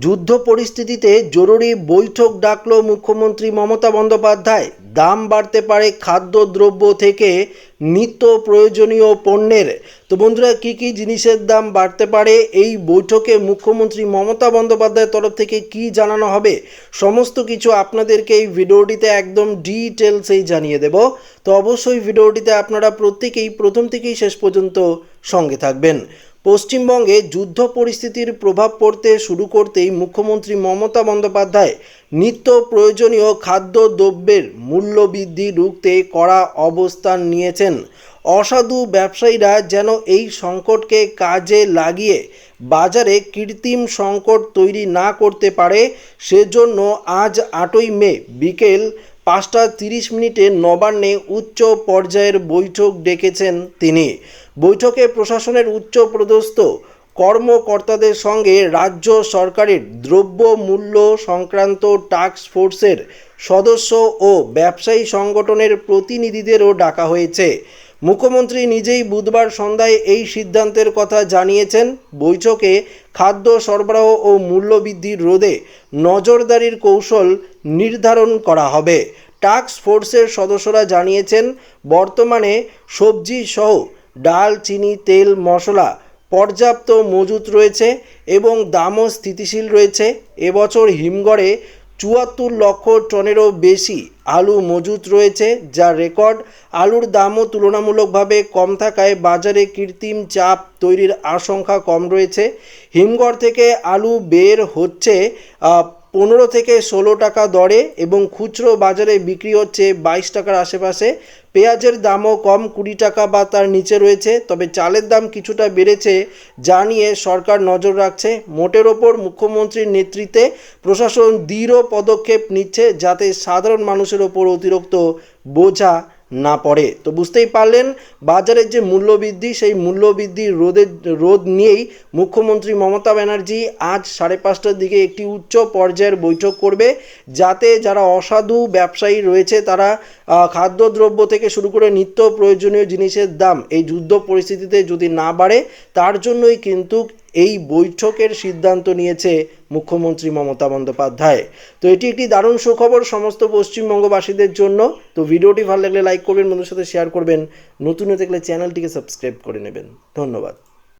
যুদ্ধ পরিস্থিতিতে জরুরি বৈঠক ডাকল মুখ্যমন্ত্রী মমতা বন্দ্যোপাধ্যায়। দাম বাড়তে পারে খাদ্যদ্রব্য থেকে নিত্য প্রয়োজনীয় পণ্যের। তো বন্ধুরা, কী কী জিনিসের দাম বাড়তে পারে? এই বৈঠকে মুখ্যমন্ত্রী মমতা বন্দ্যোপাধ্যায়ের তরফ থেকে কি জানানো হবে? সমস্ত কিছু আপনাদেরকে এই ভিডিওটিতে একদম ডিটেলসেই জানিয়ে দেব। তো অবশ্যই ভিডিওটিতে আপনারা প্রত্যেকেই, প্রথম থেকেই শেষ পর্যন্ত সঙ্গে থাকবেন। পশ্চিমবঙ্গে যুদ্ধ পরিস্থিতির প্রভাব পড়তে শুরু করতেই মুখ্যমন্ত্রী মমতা বন্দ্যোপাধ্যায় নিত্য প্রয়োজনীয় খাদ্য খাদ্যদ্রব্যের মূল্যবৃদ্ধি রুখতে কড়া অবস্থান নিয়েছেন। অসাধু ব্যবসায়ীরা যেন এই সংকটকে কাজে লাগিয়ে বাজারে কৃত্রিম সংকট তৈরি না করতে পারে, সেজন্য আজ আটই মে বিকেল পাঁচটা তিরিশ মিনিটে নবান্নে উচ্চ পর্যায়ের বৈঠক ডেকেছেন তিনি। বৈঠকে প্রশাসনের উচ্চ পদস্থ কর্মকর্তাদের সঙ্গে রাজ্য সরকারের দ্রব্য মূল্য সংক্রান্ত টাস্ক ফোর্সের সদস্য ও ব্যবসায়ী সংগঠনের প্রতিনিধিদেরও ডাকা হয়েছে। মুখ্যমন্ত্রী নিজেই বুধবার সন্ধ্যায় এই সিদ্ধান্তের কথা জানিয়েছেন। বৈঠকে খাদ্য সরবরাহ ও মূল্যবৃদ্ধির রোধে নজরদারির কৌশল নির্ধারণ করা হবে। টাস্ক ফোর্সের সদস্যরা জানিয়েছেন, বর্তমানে সবজি সহ ডাল, চিনি, তেল, মশলা পর্যাপ্ত মজুত রয়েছে এবং দামও স্থিতিশীল রয়েছে। এবছর হিমঘরে চুয়াত্তর লক্ষ টনেরও বেশি আলু মজুত রয়েছে, যা রেকর্ড। আলুর দামও তুলনামূলকভাবে কম থাকায় বাজারে কৃত্রিম চাপ তৈরির আশঙ্কা কম রয়েছে। হিমঘর থেকে আলু বের হচ্ছে পনেরো থেকে ষোলো টাকা দরে এবং খুচরো বাজারে বিক্রি হচ্ছে বাইশ টাকার আশেপাশে। পেঁয়াজের দামও কম, কুড়ি টাকা বা তার নিচে রয়েছে, তবে চালের দাম কিছুটা বেড়েছে যা নিয়ে সরকার নজর রাখছে। মোটের ওপর মুখ্যমন্ত্রীর নেতৃত্বে প্রশাসন দৃঢ় পদক্ষেপ নিচ্ছে যাতে সাধারণ মানুষের ওপর অতিরিক্ত বোঝা না পড়ে। তো বুঝতেই পারলেন, বাজারের যে মূল্যবৃদ্ধি, সেই মূল্যবৃদ্ধি রোধের রোধ নিয়েই মুখ্যমন্ত্রী মমতা ব্যানার্জি আজ সাড়ে পাঁচটার দিকে একটি উচ্চ পর্যায়ের বৈঠক করবে, যাতে যারা অসাধু ব্যবসায়ী রয়েছে, তারা খাদ্যদ্রব্য থেকে শুরু করে নিত্য প্রয়োজনীয় জিনিসের দাম এই যুদ্ধ পরিস্থিতিতে যদি না বাড়ে, তার জন্যই কিন্তু এই বৈঠকের সিদ্ধান্ত নিয়েছে মুখ্যমন্ত্রী মমতা বন্দ্যোপাধ্যায়। তো এটি একটি দারুণ সুখবর সমস্ত পশ্চিমবঙ্গবাসীদের জন্য। তো ভিডিওটি ভালো লাগলে লাইক করবেন বন্ধুর সাথে শেয়ার করবেন। নতুন হয়ে থাকলে চ্যানেলটিকে সাবস্ক্রাইব করে নেবেন। ধন্যবাদ।